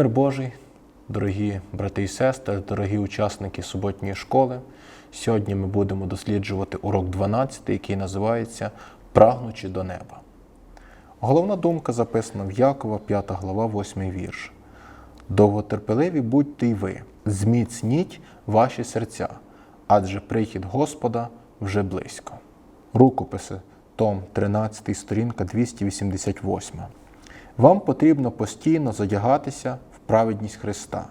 Мир Божий, дорогі брати і сестри, дорогі учасники суботньої школи. Сьогодні ми будемо досліджувати урок 12, який називається Прагнучи до неба. Головна думка записана в Якова, 5 глава, 8 вірш. Довготерпеливі будьте й ви, зміцніть ваші серця, адже прихід Господа вже близько. Рукописи, том 13, сторінка 288. Вам потрібно постійно задягатися праведність Христа.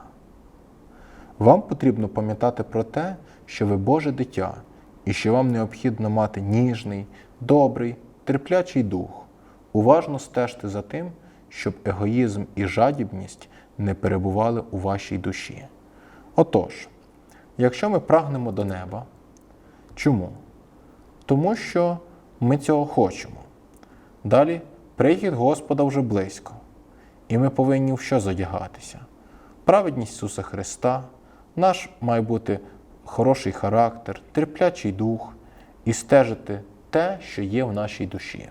Вам потрібно пам'ятати про те, що ви Боже дитя, і що вам необхідно мати ніжний, добрий, терплячий дух. Уважно стежте за тим, щоб егоїзм і жадібність не перебували у вашій душі. Отож, якщо ми прагнемо до неба, чому? Тому що ми цього хочемо. Далі прихід Господа вже близько, і ми повинні в що задягатися? Праведність Ісуса Христа, наш має бути хороший характер, терплячий дух і стежити те, що є в нашій душі.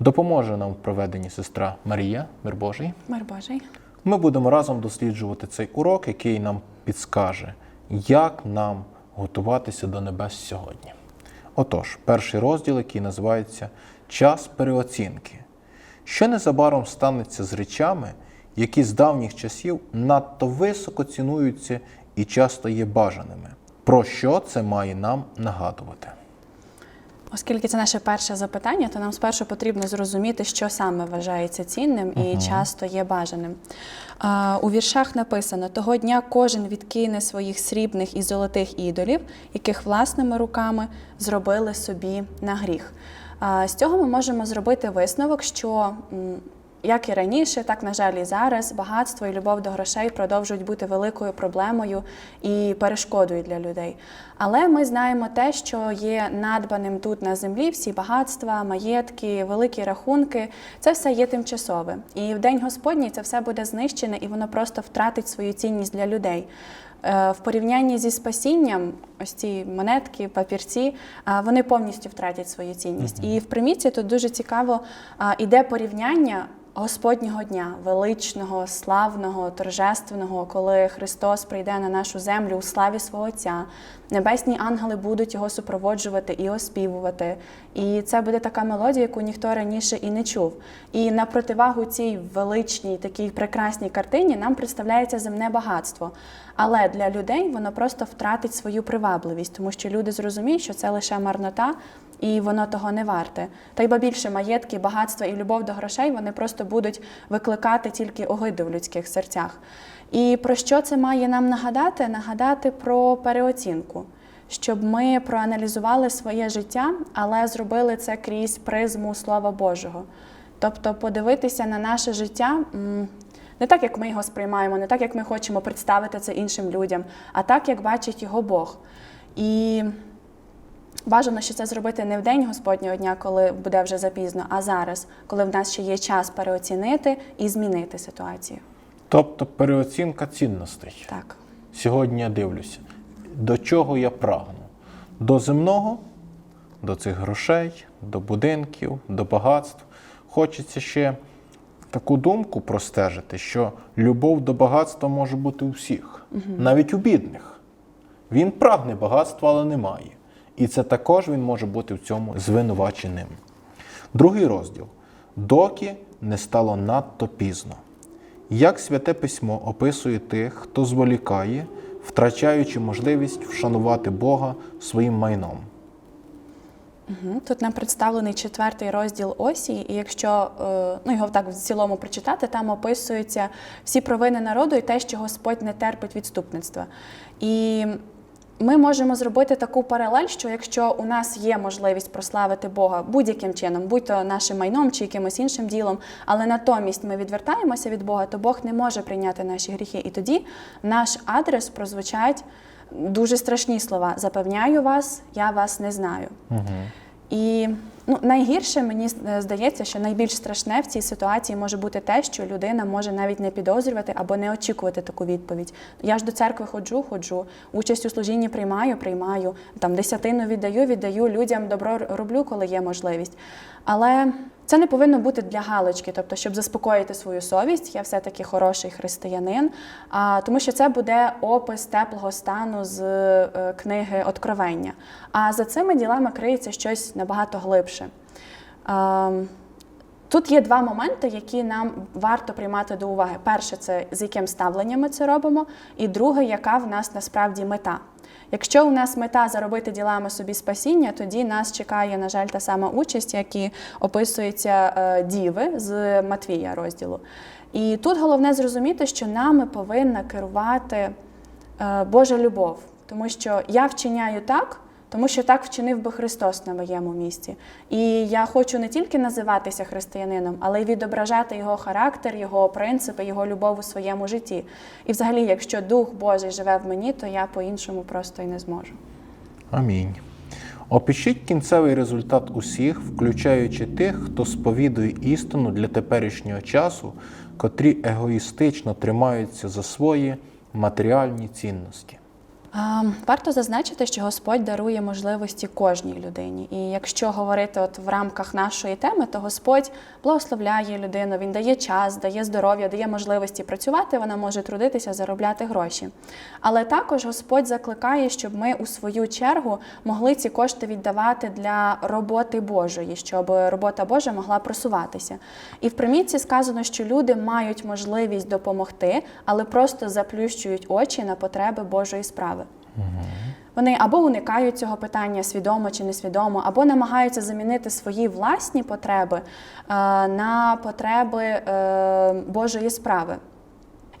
Допоможе нам в проведенні сестра Марія, мир Божий. Мир Божий. Ми будемо разом досліджувати цей урок, який нам підскаже, як нам готуватися до небес сьогодні. Отож, перший розділ, який називається Час переоцінки. Що незабаром станеться з речами, які з давніх часів надто високо цінуються і часто є бажаними. Про що це має нам нагадувати? Оскільки це наше перше запитання, то нам спершу потрібно зрозуміти, що саме вважається цінним і часто є бажаним. А, у віршах написано: того дня кожен відкине своїх срібних і золотих ідолів, яких власними руками зробили собі на гріх. З цього ми можемо зробити висновок, що як і раніше, так на жаль, і зараз багатство і любов до грошей продовжують бути великою проблемою і перешкодою для людей. Але ми знаємо те, що є надбаним тут на землі, всі багатства, маєтки, великі рахунки це все є тимчасове. І в день Господній це все буде знищене, і воно просто втратить свою цінність для людей. Е, В порівнянні зі спасінням, ось ці монетки, папірці, вони повністю втратять свою цінність. І в примітці тут дуже цікаво іде порівняння. Господнього дня, величного, славного, торжественного, коли Христос прийде на нашу землю у славі свого Отця, небесні ангели будуть його супроводжувати і оспівувати. І це буде така мелодія, яку ніхто раніше і не чув. І на противагу цій величній, такій прекрасній картині нам представляється земне багатство. Але для людей воно просто втратить свою привабливість, тому що люди зрозуміють, що це лише марнота, і воно того не варте. Та й ба більше маєтки, багатства і любов до грошей вони просто будуть викликати тільки огиду в людських серцях. І про що це має нам нагадати? Нагадати про переоцінку. Щоб ми проаналізували своє життя, але зробили це крізь призму Слова Божого. Тобто подивитися на наше життя не так, як ми його сприймаємо, не так, як ми хочемо представити це іншим людям, а так, як бачить його Бог. І Бажано, що це зробити не в день Господнього дня, коли буде вже запізно, а зараз, коли в нас ще є час переоцінити і змінити ситуацію. Тобто переоцінка цінностей. Так. Сьогодні я дивлюся, до чого я прагну? До земного, до цих грошей, до будинків, до багатств. Хочеться ще таку думку простежити, що любов до багатства може бути у всіх, навіть у бідних. Він прагне багатства, але не має. І це також він може бути в цьому звинуваченим. Другий розділ. Доки не стало надто пізно. Як святе письмо описує тих, хто зволікає, втрачаючи можливість вшанувати Бога своїм майном. Тут нам представлений четвертий розділ осі, і якщо е, ну, його так в цілому прочитати, там описуються всі провини народу і те, що Господь не терпить відступництва. І ми можемо зробити таку паралель, що якщо у нас є можливість прославити Бога будь-яким чином, будь то нашим майном чи якимось іншим ділом, але натомість ми відвертаємося від Бога, то Бог не може прийняти наші гріхи. І тоді наш адрес прозвучать дуже страшні слова: Запевняю вас, я вас не знаю. І ну, найгірше мені е, здається, що найбільш страшне в цій ситуації може бути те, що людина може навіть не підозрювати або не очікувати таку відповідь. Я ж до церкви ходжу, ходжу, участь у служінні приймаю, приймаю, там десятину віддаю, віддаю людям добро роблю, коли є можливість. Але Це не повинно бути для галочки, тобто, щоб заспокоїти свою совість, я все-таки хороший християнин, а, тому що це буде опис теплого стану з е, книги Откровення. А за цими ділами криється щось набагато глибше. Ем, Тут є два моменти, які нам варто приймати до уваги. Перше, це з яким ставленням ми це робимо, і друге, яка в нас насправді мета. Якщо у нас мета заробити ділами собі спасіння, тоді нас чекає, на жаль, та сама участь, як і описується е, діви з Матвія розділу. І тут головне зрозуміти, що нами повинна керувати е, Божа любов, тому що я вчиняю так. Тому що так вчинив би Христос на моєму місці. І я хочу не тільки називатися християнином, але й відображати його характер, його принципи, його любов у своєму житті. І взагалі, якщо Дух Божий живе в мені, то я по-іншому просто й не зможу. Амінь. Опишіть кінцевий результат усіх, включаючи тих, хто сповідує істину для теперішнього часу, котрі егоїстично тримаються за свої матеріальні цінності. А, Варто зазначити, що Господь дарує можливості кожній людині. І якщо говорити от в рамках нашої теми, то Господь благословляє людину, він дає час, дає здоров'я, дає можливості працювати, вона може трудитися, заробляти гроші. Але також Господь закликає, щоб ми у свою чергу могли ці кошти віддавати для роботи Божої, щоб робота Божа могла просуватися. І в примітці сказано, що люди мають можливість допомогти, але просто заплющують очі на потреби Божої справи. Вони або уникають цього питання свідомо чи несвідомо, або намагаються замінити свої власні потреби е, на потреби е, Божої справи.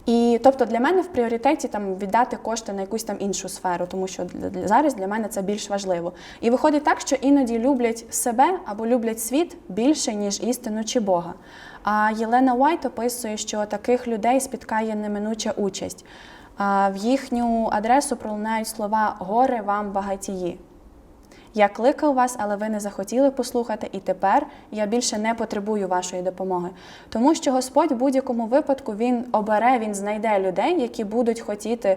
І тобто для мене в пріоритеті там віддати кошти на якусь там іншу сферу, тому що для, зараз для мене це більш важливо. І виходить так, що іноді люблять себе або люблять світ більше, ніж істину чи Бога. А Єлена Уайт описує, що таких людей спіткає неминуча участь. В їхню адресу пролунають слова Горе вам багатії. Я кликав вас, але ви не захотіли послухати, і тепер я більше не потребую вашої допомоги. Тому що Господь в будь-якому випадку він обере, він знайде людей, які будуть хотіти е,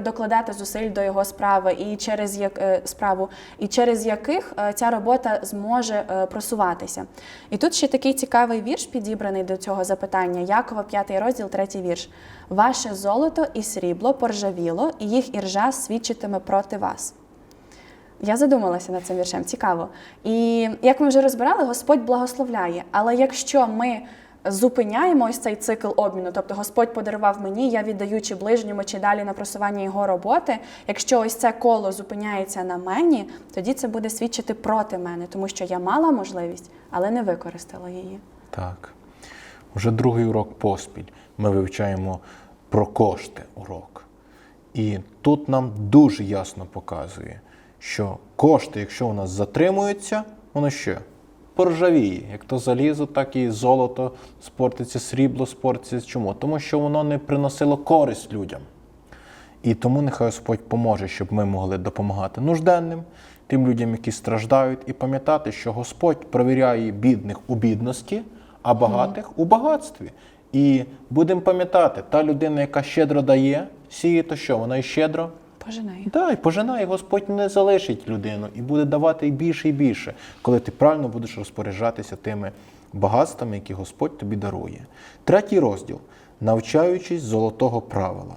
докладати зусиль до його справи, і через як е, справу, і через яких е, ця робота зможе е, просуватися. І тут ще такий цікавий вірш підібраний до цього запитання. Якова, 5 розділ, 3 вірш. Ваше золото і срібло поржавіло, і їх іржа свідчитиме проти вас. Я задумалася над цим віршем, цікаво. І як ми вже розбирали, Господь благословляє. Але якщо ми зупиняємо ось цей цикл обміну, тобто Господь подарував мені, я віддаю чи ближньому, чи далі на просування його роботи. Якщо ось це коло зупиняється на мені, тоді це буде свідчити проти мене, тому що я мала можливість, але не використала її. Так. Вже другий урок поспіль ми вивчаємо про кошти урок. І тут нам дуже ясно показує, що кошти, якщо у нас затримуються, воно що? Поржавіє. Як то залізо, так і золото спортиться, срібло спортиться. Чому? Тому що воно не приносило користь людям. І тому нехай Господь поможе, щоб ми могли допомагати нужденним, тим людям, які страждають, і пам'ятати, що Господь провіряє бідних у бідності, а багатих у багатстві. І будемо пам'ятати, та людина, яка щедро дає, сіє, то що? Вона і щедро Пожинаю. Да, і пожинає, Господь не залишить людину і буде давати і більше і більше, коли ти правильно будеш розпоряджатися тими багатствами, які Господь тобі дарує. Третій розділ навчаючись золотого правила.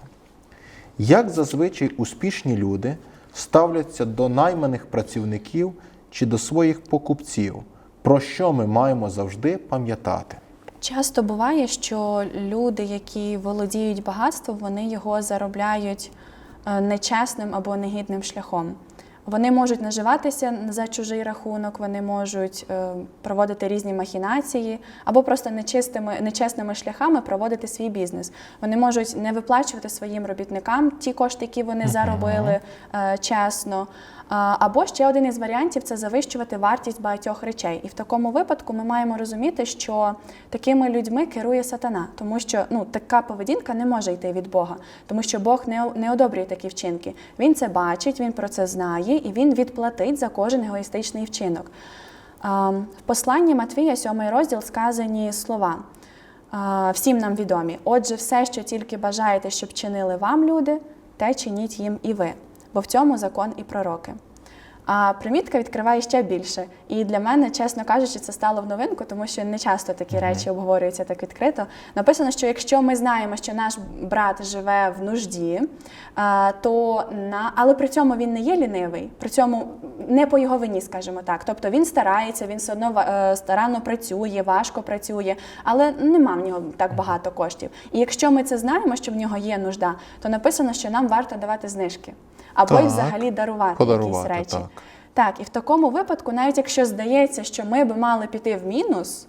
Як зазвичай успішні люди ставляться до найманих працівників чи до своїх покупців, про що ми маємо завжди пам'ятати? Часто буває, що люди, які володіють багатством, вони його заробляють нечесним або негідним шляхом. Вони можуть наживатися за чужий рахунок, вони можуть е, проводити різні махінації або просто нечистими, нечесними шляхами проводити свій бізнес. Вони можуть не виплачувати своїм робітникам ті кошти, які вони заробили е, чесно. Або ще один із варіантів це завищувати вартість багатьох речей. І в такому випадку ми маємо розуміти, що такими людьми керує сатана, тому що ну така поведінка не може йти від Бога, тому що Бог не, не одобрює такі вчинки. Він це бачить, він про це знає, і він відплатить за кожен егоїстичний вчинок. В посланні Матвія, 7 розділ, сказані слова. Всім нам відомі. Отже, все, що тільки бажаєте, щоб чинили вам люди, те чиніть їм і ви, бо в цьому закон і пророки. А примітка відкриває ще більше. І для мене, чесно кажучи, це стало в новинку, тому що не часто такі речі обговорюються так відкрито. Написано, що якщо ми знаємо, що наш брат живе в нужді, то на але при цьому він не є лінивий, при цьому не по його вині, скажімо так. Тобто він старається, він все одно е, старанно працює, важко працює, але нема в нього так багато коштів. І якщо ми це знаємо, що в нього є нужда, то написано, що нам варто давати знижки або й Так, взагалі дарувати, подарувати, якісь речі. так. Так, і в такому випадку, навіть якщо здається, що ми би мали піти в мінус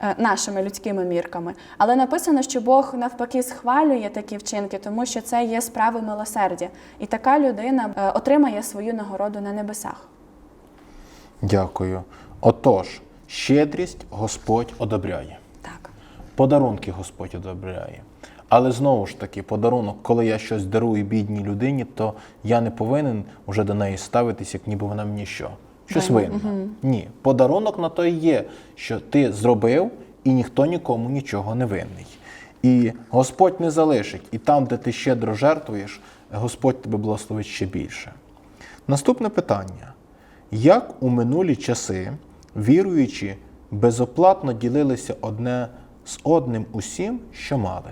е, нашими людськими мірками, але написано, що Бог навпаки схвалює такі вчинки, тому що це є справи милосердя, і така людина е, отримає свою нагороду на небесах. Дякую. Отож, щедрість Господь одобряє. Так. Подарунки Господь одобряє. Але знову ж таки, подарунок, коли я щось дарую бідній людині, то я не повинен вже до неї ставитись, як ніби вона мені що? Щось винна. Ні. Подарунок на то і є, що ти зробив, і ніхто нікому нічого не винний. І Господь не залишить. І там, де ти щедро жертвуєш, Господь тебе благословить ще більше. Наступне питання: як у минулі часи віруючі безоплатно ділилися одне з одним усім, що мали?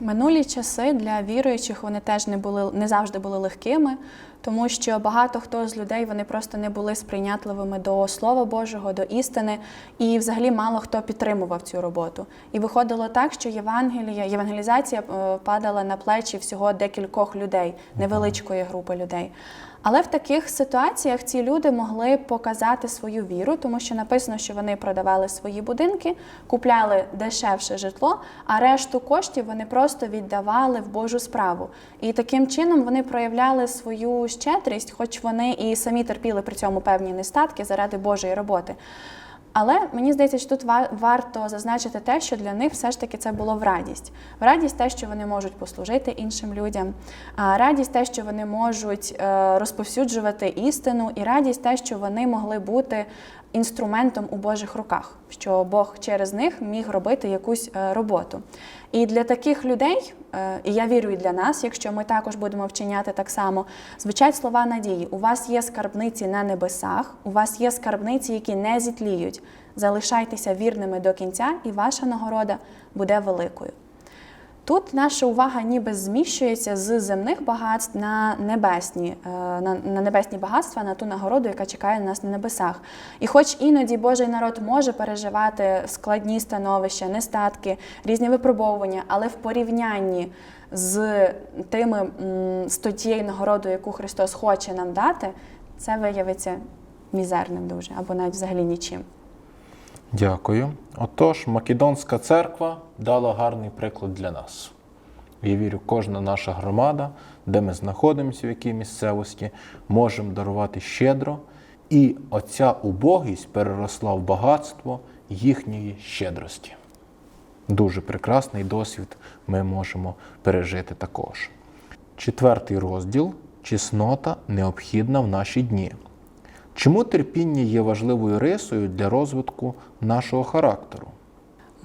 Минулі часи для віруючих вони теж не були не завжди були легкими, тому що багато хто з людей вони просто не були сприйнятливими до Слова Божого, до істини, і взагалі мало хто підтримував цю роботу. І виходило так, що Євангелія, євангелізація е, падала на плечі всього декількох людей, невеличкої групи людей. Але в таких ситуаціях ці люди могли показати свою віру, тому що написано, що вони продавали свої будинки, купляли дешевше житло, а решту коштів вони просто віддавали в Божу справу. І таким чином вони проявляли свою щедрість, хоч вони і самі терпіли при цьому певні нестатки заради Божої роботи. Але мені здається, що тут варто зазначити те, що для них все ж таки це було в радість. В радість те, що вони можуть послужити іншим людям, радість те, що вони можуть е, розповсюджувати істину, і радість те, що вони могли бути інструментом у Божих руках, що Бог через них міг робити якусь е, роботу. І для таких людей, е, і я вірю і для нас, якщо ми також будемо вчиняти так само, звучать слова надії. У вас є скарбниці на небесах, у вас є скарбниці, які не зітліють. Залишайтеся вірними до кінця, і ваша нагорода буде великою. Тут наша увага ніби зміщується з земних багатств на небесні, е, на, на небесні багатства, на ту нагороду, яка чекає на нас на небесах. І хоч іноді Божий народ може переживати складні становища, нестатки, різні випробовування, але в порівнянні з тими з тією нагородою, яку Христос хоче нам дати, це виявиться мізерним дуже або навіть взагалі нічим. Дякую. Отож, Македонська церква дала гарний приклад для нас. Я вірю, кожна наша громада, де ми знаходимося, в якій місцевості, можемо дарувати щедро, і оця убогість переросла в багатство їхньої щедрості. Дуже прекрасний досвід ми можемо пережити також. Четвертий розділ чеснота необхідна в наші дні. Чому терпіння є важливою рисою для розвитку нашого характеру?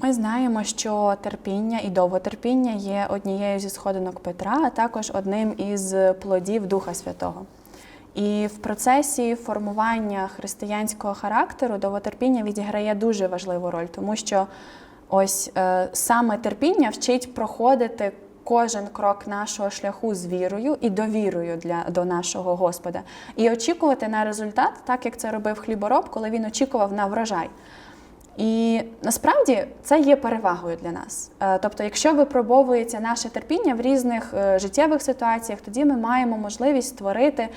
Ми знаємо, що терпіння і довготерпіння є однією зі сходинок Петра, а також одним із плодів Духа Святого. І в процесі формування християнського характеру довготерпіння відіграє дуже важливу роль, тому що ось е, саме терпіння вчить проходити кожен крок нашого шляху з вірою і довірою для, до нашого Господа, і очікувати на результат, так як це робив хлібороб, коли він очікував на врожай. І насправді це є перевагою для нас. Е, Тобто, якщо випробовується наше терпіння в різних е, життєвих ситуаціях, тоді ми маємо можливість створити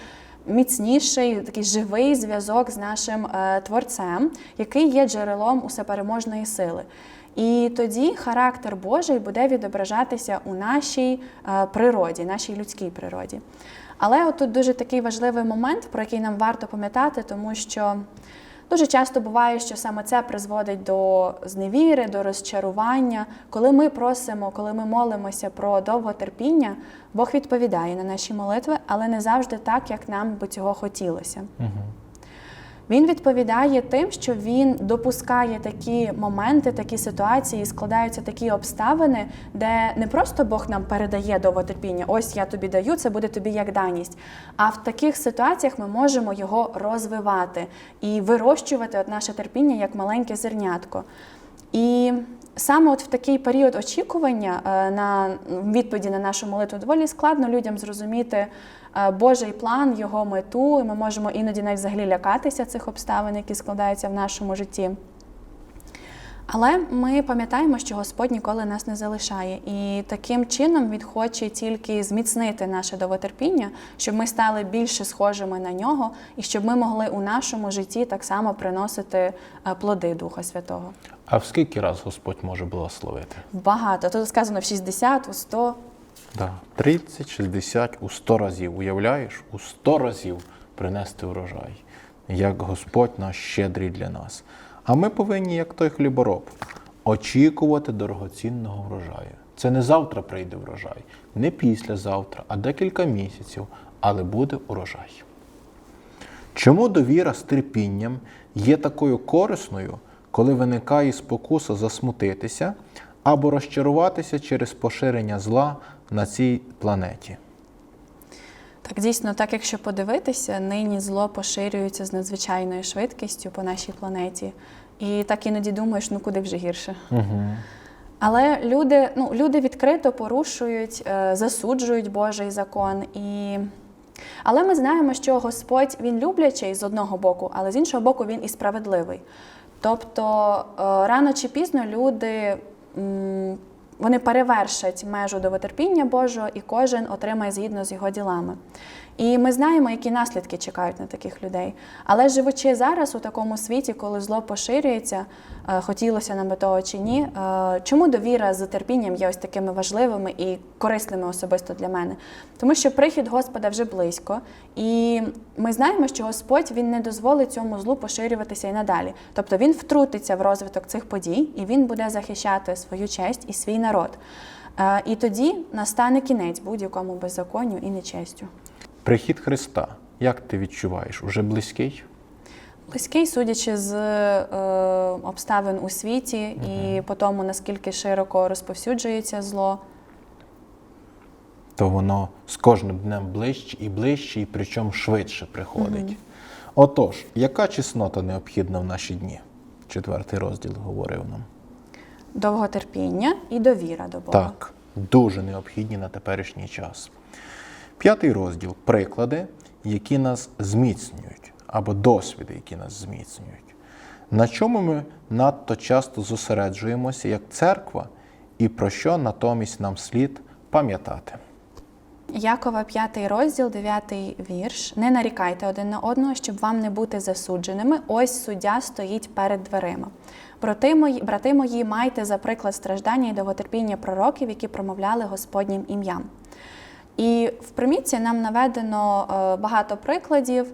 міцніший такий живий зв'язок з нашим е, творцем, який є джерелом усепереможної сили. І тоді характер Божий буде відображатися у нашій е, природі, нашій людській природі. Але от тут дуже такий важливий момент, про який нам варто пам'ятати, тому що Дуже часто буває, що саме це призводить до зневіри, до розчарування. Коли ми просимо, коли ми молимося про довготерпіння, Бог відповідає на наші молитви, але не завжди так, як нам би цього хотілося. Він відповідає тим, що він допускає такі моменти, такі ситуації, складаються такі обставини, де не просто Бог нам передає довготерпіння, ось я тобі даю, це буде тобі як даність. А в таких ситуаціях ми можемо його розвивати і вирощувати от наше терпіння як маленьке зернятко. І саме от в такий період очікування е, на відповіді на нашу молитву доволі складно людям зрозуміти Божий план, його мету. І ми можемо іноді навіть взагалі лякатися цих обставин, які складаються в нашому житті. Але ми пам'ятаємо, що Господь ніколи нас не залишає, і таким чином Він хоче тільки зміцнити наше довготерпіння, щоб ми стали більше схожими на нього, і щоб ми могли у нашому житті так само приносити е, плоди Духа Святого. А в скільки раз Господь може благословити? Багато. Тут сказано в 60, у 100. Да. 30, 60, у 100 разів. Уявляєш? У 100 разів принести урожай. Як Господь наш щедрий для нас. А ми повинні, як той хлібороб, очікувати дорогоцінного врожаю. Це не завтра прийде врожай, не післязавтра, а декілька місяців, але буде урожай. Чому довіра з терпінням є такою корисною, коли виникає спокуса засмутитися або розчаруватися через поширення зла на цій планеті? Так, дійсно, так якщо подивитися, нині зло поширюється з надзвичайною швидкістю по нашій планеті. І так іноді думаєш, ну куди вже гірше. Угу. Але люди, ну, люди відкрито порушують, е, засуджують Божий закон. І... Але ми знаємо, що Господь він люблячий з одного боку, але з іншого боку, він і справедливий. Тобто е, рано чи пізно люди вони перевершать межу довотерпіння Божого, і кожен отримає згідно з його ділами. І ми знаємо, які наслідки чекають на таких людей. Але живучи зараз у такому світі, коли зло поширюється, е, хотілося нам того чи ні, е, чому довіра з терпінням є ось такими важливими і корисними особисто для мене? Тому що прихід Господа вже близько, і ми знаємо, що Господь він не дозволить цьому злу поширюватися і надалі. Тобто він втрутиться в розвиток цих подій, і він буде захищати свою честь і свій народ. Е, І тоді настане кінець будь-якому беззаконню і нечестю. Прихід Христа, як ти відчуваєш, уже близький? Близький, судячи з е, обставин у світі і по тому, наскільки широко розповсюджується зло. то воно з кожним днем ближче і ближче, і причому швидше приходить. Отож, яка чеснота необхідна в наші дні? Четвертий розділ говорив нам. Довготерпіння і довіра до Бога. Так, дуже необхідні на теперішній час. П'ятий розділ приклади, які нас зміцнюють, або досвіди, які нас зміцнюють. На чому ми надто часто зосереджуємося як церква, і про що натомість нам слід пам'ятати. Якова, 5 розділ, 9 вірш. Не нарікайте один на одного, щоб вам не бути засудженими. Ось суддя стоїть перед дверима. Брати мої, брати мої, майте за приклад страждання і довготерпіння пророків, які промовляли Господнім ім'ям. І в примітці нам наведено е, багато прикладів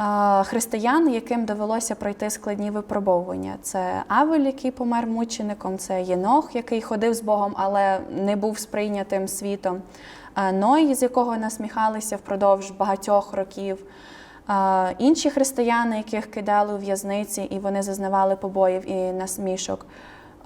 е, християн, яким довелося пройти складні випробовування. Це Авель, який помер мучеником, це Єнох, який ходив з Богом, але не був сприйнятим світом. е, Ной, з якого насміхалися впродовж багатьох років. Інші християни, яких кидали у в'язниці, і вони зазнавали побоїв і насмішок.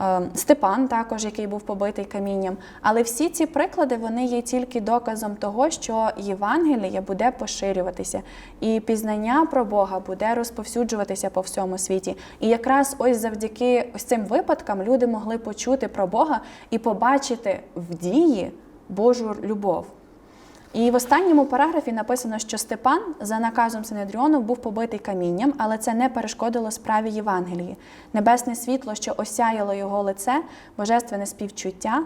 Е, Степан також, який був побитий камінням. Але всі ці приклади вони є тільки доказом того, що Євангеліє буде поширюватися, і пізнання про Бога буде розповсюджуватися по всьому світі. І якраз ось завдяки ось цим випадкам люди могли почути про Бога і побачити в дії Божу любов. І в останньому параграфі написано, що Степан за наказом Синедріону був побитий камінням, але це не перешкодило справі Євангелії. Небесне світло, що осяяло його лице, божественне співчуття,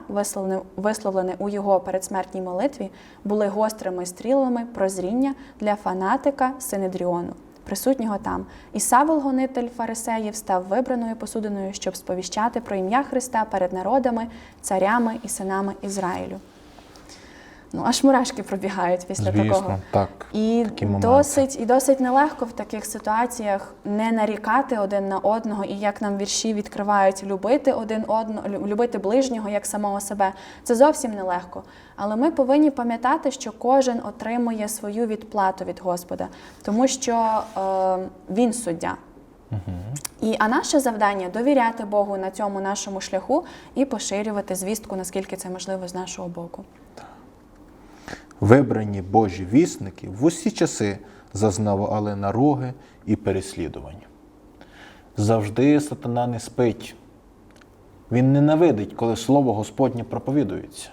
висловлене, у його передсмертній молитві, були гострими стрілами прозріння для фанатика Синедріону, присутнього там. І Савол, гонитель фарисеїв, став вибраною посудиною, щоб сповіщати про ім'я Христа перед народами, царями і синами Ізраїлю. Ну аж мурашки пробігають після Звісно, такого. так. І такі моменти. досить, і досить нелегко в таких ситуаціях не нарікати один на одного, і як нам вірші відкривають любити один одного, лю- любити ближнього як самого себе. Це зовсім нелегко. Але ми повинні пам'ятати, що кожен отримує свою відплату від Господа, тому що е, він суддя. І а наше завдання довіряти Богу на цьому нашому шляху і поширювати звістку, наскільки це можливо з нашого боку. Вибрані Божі вісники в усі часи зазнавали наруги і переслідувань. Завжди сатана не спить. Він ненавидить, коли слово Господнє проповідується.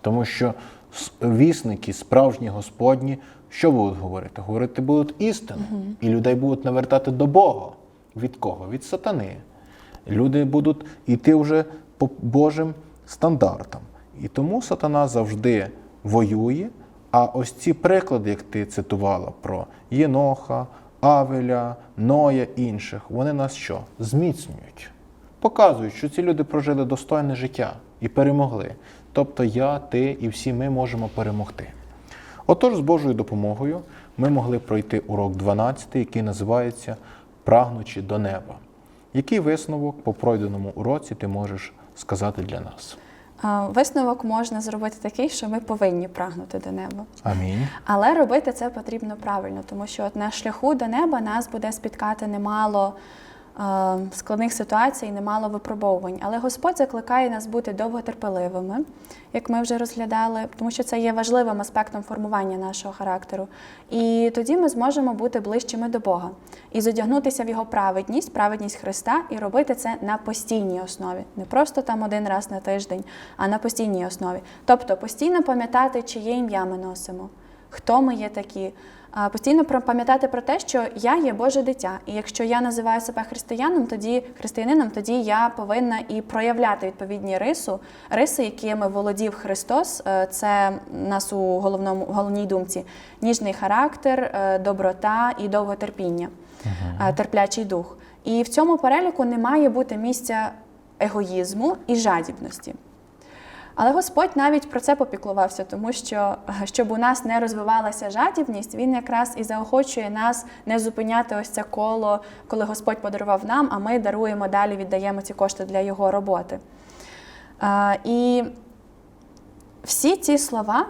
Тому що вісники, справжні Господні, що будуть говорити? Говорити будуть істину. І людей будуть навертати до Бога. Від кого? Від сатани. Люди будуть йти вже по Божим стандартам. І тому сатана завжди воює. А ось ці приклади, як ти цитувала про Єноха, Авеля, Ноя інших, вони нас що? Зміцнюють. Показують, що ці люди прожили достойне життя і перемогли. Тобто я, ти і всі ми можемо перемогти. Отож, з Божою допомогою ми могли пройти урок 12, який називається Прагнучи до неба. Який висновок по пройденому уроці ти можеш сказати для нас? Висновок можна зробити такий, що ми повинні прагнути до неба. Амінь. Але робити це потрібно правильно, тому що от на шляху до неба нас буде спіткати немало складних ситуацій, немало випробовувань. Але Господь закликає нас бути довготерпеливими, як ми вже розглядали, тому що це є важливим аспектом формування нашого характеру. І тоді ми зможемо бути ближчими до Бога і зодягнутися в його праведність, праведність Христа, і робити це на постійній основі, не просто там один раз на тиждень, а на постійній основі. Тобто постійно пам'ятати, чиє ім'я ми носимо хто ми є такі. Постійно пам'ятати про те, що я є Боже дитя, і якщо я називаю себе християном, тоді християнином, тоді я повинна і проявляти відповідні рису, риси, якими володів Христос. Е, Це нас у головному головній думці ніжний характер, е, доброта і довготерпіння, е, терплячий дух. І в цьому переліку не має бути місця егоїзму і жадібності. Але Господь навіть про це попіклувався, тому що щоб у нас не розвивалася жадібність, він якраз і заохочує нас не зупиняти ось це коло, коли Господь подарував нам, а ми даруємо далі, віддаємо ці кошти для його роботи. І всі ці слова,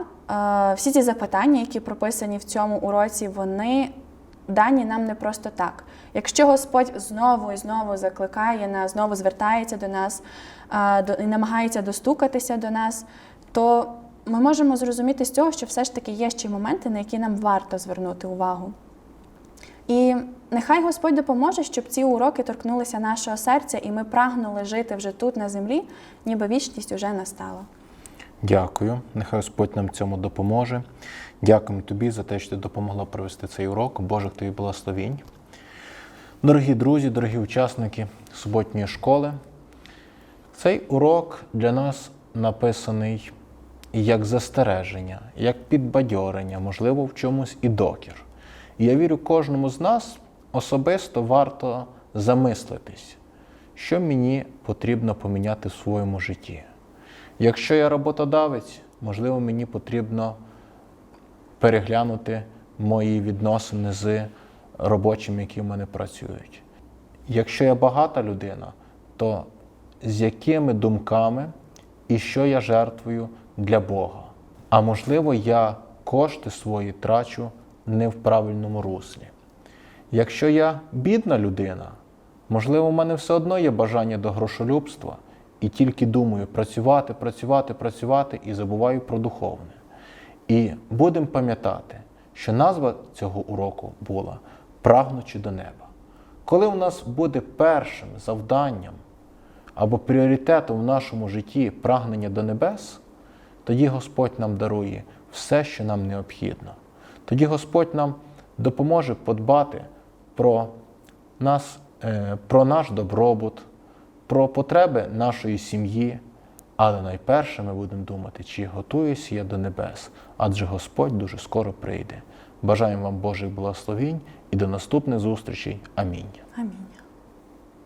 всі ці запитання, які прописані в цьому уроці, вони дані нам не просто так. Якщо Господь знову і знову закликає нас, знову звертається до нас і намагається достукатися до нас, то ми можемо зрозуміти з цього, що все ж таки є ще моменти, на які нам варто звернути увагу. І нехай Господь допоможе, щоб ці уроки торкнулися нашого серця, і ми прагнули жити вже тут, на землі, ніби вічність уже настала. Дякую. Нехай Господь нам цьому допоможе. Дякуємо тобі за те, що ти допомогла провести цей урок. Божих тобі благословінь. Дорогі друзі, дорогі учасники суботньої школи, цей урок для нас написаний як застереження, як підбадьорення, можливо, в чомусь і докір. І я вірю, кожному з нас особисто варто замислитись, що мені потрібно поміняти в своєму житті. Якщо я роботодавець, можливо, мені потрібно переглянути мої відносини з робочими, які в мене працюють. Якщо я багата людина, то з якими думками і що я жертвую для Бога? А можливо, я кошти свої трачу не в правильному руслі. Якщо я бідна людина, можливо, в мене все одно є бажання до грошолюбства і тільки думаю працювати, працювати, працювати і забуваю про духовне. І будемо пам'ятати, що назва цього уроку була Прагнучи до неба. Коли у нас буде першим завданням або пріоритетом в нашому житті прагнення до небес, тоді Господь нам дарує все, що нам необхідно. Тоді Господь нам допоможе подбати про нас, е, про наш добробут, про потреби нашої сім'ї. Але найперше ми будемо думати, чи готуюся я до небес, адже Господь дуже скоро прийде. Бажаємо вам Божих благословінь і до наступних зустрічей. Амінь. Амінь.